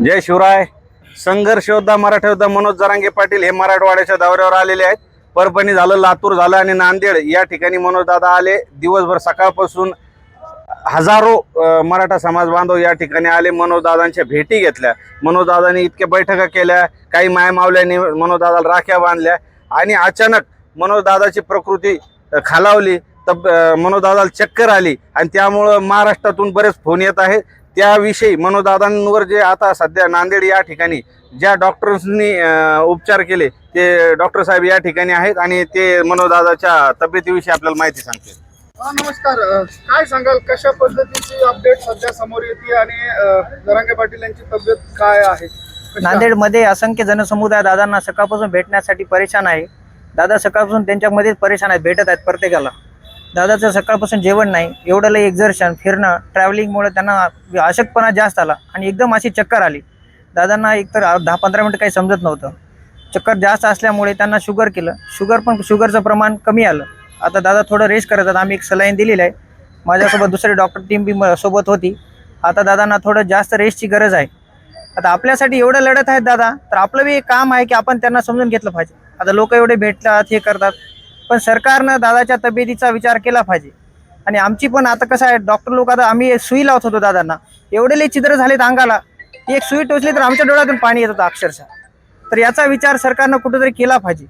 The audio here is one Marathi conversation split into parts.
जय शिवराय. संघर्ष योद्धा मराठा योद्धा मनोज जरांगे पाटील हे मराठवाड्याच्या दौऱ्यावर आलेले आहेत. परभणी झालं लातूर झालं आणि नांदेड या ठिकाणी मनोजदादा आले. दिवसभर सकाळपासून हजारो मराठा समाज बांधव या ठिकाणी आले. मनोजदादांच्या भेटी घेतल्या. मनोजदादांनी इतक्या बैठका केल्या. काही मायमावल्यांनी मनोजदादाला राख्या बांधल्या. आणि अचानक मनोजदादाची प्रकृती खालावली. तब मनोजदादाला चक्कर आली. आणि त्यामुळं महाराष्ट्रातून बरेच फोन येत आहेत. त्याविषयी मनोदादांवर जे आता सध्या नांदेड या ठिकाणी ज्या डॉक्टर्सनी उपचार केले ते डॉक्टर साहेब या ठिकाणी आहेत आणि ते मनोदादाच्या तब्येतीविषयी आपल्याला माहिती सांगतील. नमस्कार. काय सांगाल? कशा पद्धतीची अपडेट सध्या समोर येते आणि अ, जरांगे पाटील यांची तब्येत काय आहे? नांदेडमध्ये असंख्य जनसमुदाय दादांना सकाळपासून भेटण्यासाठी परेशान आहे. दादा सकाळपासून त्यांच्यामध्येच परेशान आहेत भेटत आहेत प्रत्येकाला. दादाचं सकाळपासून जेवण नाही एवढं लई एक्झर्शन फिरणं ट्रॅव्हलिंगमुळे त्यांना अशक्तपणा जास्त आला आणि एकदम अशी चक्कर आली. दादांना एकतर दहा पंधरा मिनटं काही समजत नव्हतं. चक्कर जास्त असल्यामुळे त्यांना शुगर केलं. शुगर पण शुगरचं प्रमाण कमी आलं. आता दादा थोडं रेस्ट करत आहेत. आम्ही एक सलाईन दिलेली आहे. माझ्यासोबत दुसरी डॉक्टर टीम बी म- सोबत होती. आता दादांना थोडं जास्त रेस्टची गरज आहे. आता आपल्यासाठी एवढं लढत आहेत दादा तर आपलं बी एक काम आहे की आपण त्यांना समजून घेतलं पाहिजे. आता लोक एवढे भेटतात हे करतात. पण सरकारनं दादाच्या तब्येतीचा विचार केला पाहिजे. आणि आमची पण आता कसं आहे डॉक्टर लोक आता आम्ही सुई लावत होतो दादांना. एवढे लई छिद्र झालेत अंगाला ती एक सुई टोचली तर आमच्या डोळ्यातून पाणी येत होतं अक्षरशः. तर याचा विचार सरकारनं कुठेतरी केला पाहिजे.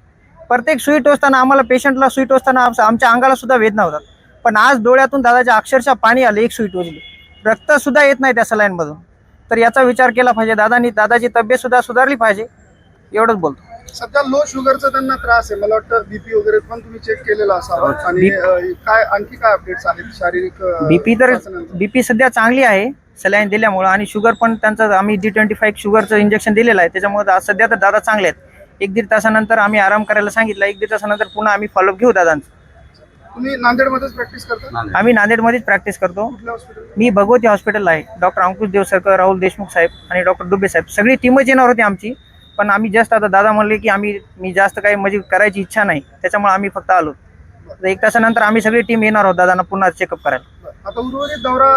प्रत्येक सुई टोचताना आम्हाला पेशंटला सुई टोचताना आमच्या अंगाला सुद्धा वेदना होतात. पण आज डोळ्यातून दादाच्या अक्षरशः पाणी आलं एक सुई टोचली. रक्तसुद्धा येत नाही त्या सलाईनमधून तर याचा विचार केला पाहिजे दादानी दादाची तब्येतसुद्धा सुधारली पाहिजे. एवढंच बोलतो. सध्या लो शुगरचा त्यांना त्रास आहे. मला वाटतं बीपी वगैरे पण तुम्ही चेक केलेला असावा. आणि अ, काय आणखी काय अपडेट्स आहेत शारीरिक अ, बीपी तर चाचण्यांचं? बीपी सध्या चांगली आहे सलाईन दिल्यामुळं. आणि शुगर पण त्यांचं आम्ही डी ट्वेंटी फाईव्ह शुगरचं इंजेक्शन दिलेलं आहे. त्याच्यामुळे आज सध्या तर दादा चांगले आहेत. एक दीड तासानंतर आम्ही आराम करायला सांगितलं. एक दीड तासानंतर पुन्हा आम्ही फॉलोअप घेऊ दादांचं. तुम्ही नांदेडमध्येच प्रॅक्टिस करता? आम्ही नांदेडमध्येच प्रॅक्टिस करतो. कुठल्या हॉस्पिटल मी भगवती हॉस्पिटल आहे. डॉक्टर अंकुश देवसरकर राहुल देशमुख साहेब आणि डॉक्टर डुबे साहेब. सगळी टीमच येणार होती आमची. पण आम्ही जस्ट आता दादा म्हणले की आम्ही मी जास्त काही म्हणजे करायची इच्छा नाही. त्याच्यामुळे आम्ही फक्त आलो. एक तासानंतर आम्ही सगळी टीम येणार आहोत दादांना पुन्हा चेकअप करायला. आता उर्वरित दौरा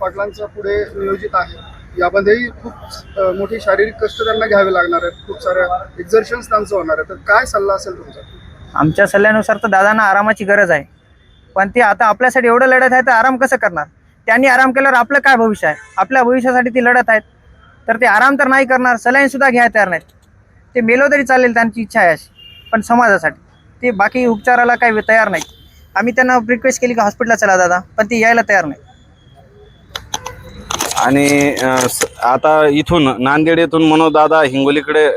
पाटलांचा पुढे नियोजित आहे. यामध्येही खूप मोठी शारीरिक कष्ट त्यांना घ्यावे लागणार आहेत. खूप साऱ्या एक्झर्शन्स त्यांचं होणार आहे तर काय सल्ला असेल तुमचा? आमच्या सल्ल्यानुसार तर दादांना आरामाची गरज आहे. पण ते आता आपल्यासाठी एवढं लढत आहे तर आराम कसं करणार? त्यांनी आराम केल्यावर आपलं काय भविष्य आहे? आपल्या भविष्यासाठी ती लढत आहेत. तर ते आराम तर नाही करणार सलाईन सुद्धा घ्यायला तयार नाहीत. ते मेलो तरी चालेल त्यांची इच्छा आहे अशी पण समाजासाठी. ते बाकी उपचाराला काही तयार नाही आम्ही त्यांना रिक्वेस्ट केली की हॉस्पिटलला चला दादा पण ते यायला तयार नाही आणि स- आता इथून नांदेड येथून मनोजदादा हिंगोलीकडे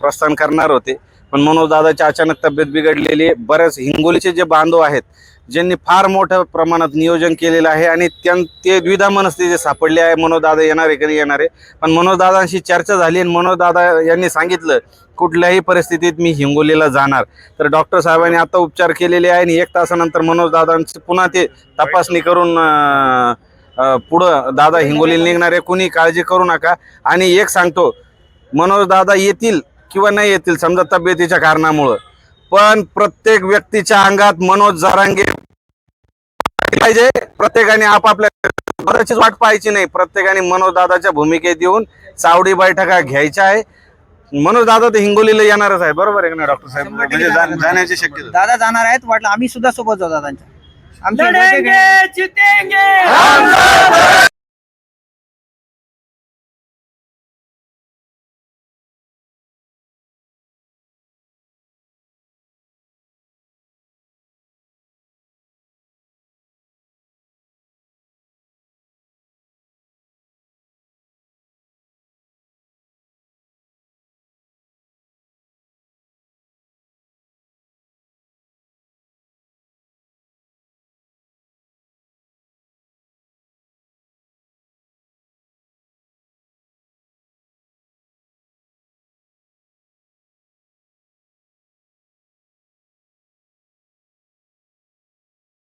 प्रस्थान करणार होते. पण मनोजदादाची अचानक तब्येत बिघडलेली आहे. बऱ्याच हिंगोलीचे जे बांधव आहेत ज्यांनी फार मोठ्या प्रमाणात नियोजन केलेलं आहे आणि त्यां ते द्विधा मनस्थिती सापडले आहे मनोजदादा येणार आहे कधी येणार? आहे पण मनोजदादांशी चर्चा झाली आणि मनोजदादा यांनी सांगितलं कुठल्याही परिस्थितीत मी हिंगोलीला जाणार. तर डॉक्टर साहेबांनी आता उपचार केलेले आहे आणि एक तासानंतर मनोजदादांची पुन्हा ते तपासणी करून पुढं दादा हिंगोलीला निघणार आहे. कुणी काळजी करू नका. आणि एक सांगतो मनोजदादा येतील किंवा नाही येतील समजा तब्येतीच्या कारणामुळं. पण प्रत्येक व्यक्तीच्या अंगात मनोज जरांगे पाहिजे. प्रत्येकाने आपापल्या बऱ्याचीच वाट पाहायची नाही. प्रत्येकाने मनोज दादाच्या भूमिकेत येऊन चावडी बैठका घ्यायच्या आहे. मनोज दादा तर हिंगोलीला येणारच आहे. बरोबर आहे का नाही डॉक्टर साहेब? म्हणजे. जाण्याची शक्यता. दादा जाणार आहेत वाटलं आम्ही सुद्धा सोबत जाऊ दादांच्या. आमचे लढेंगे वेगवेगळे- जीतेंगे.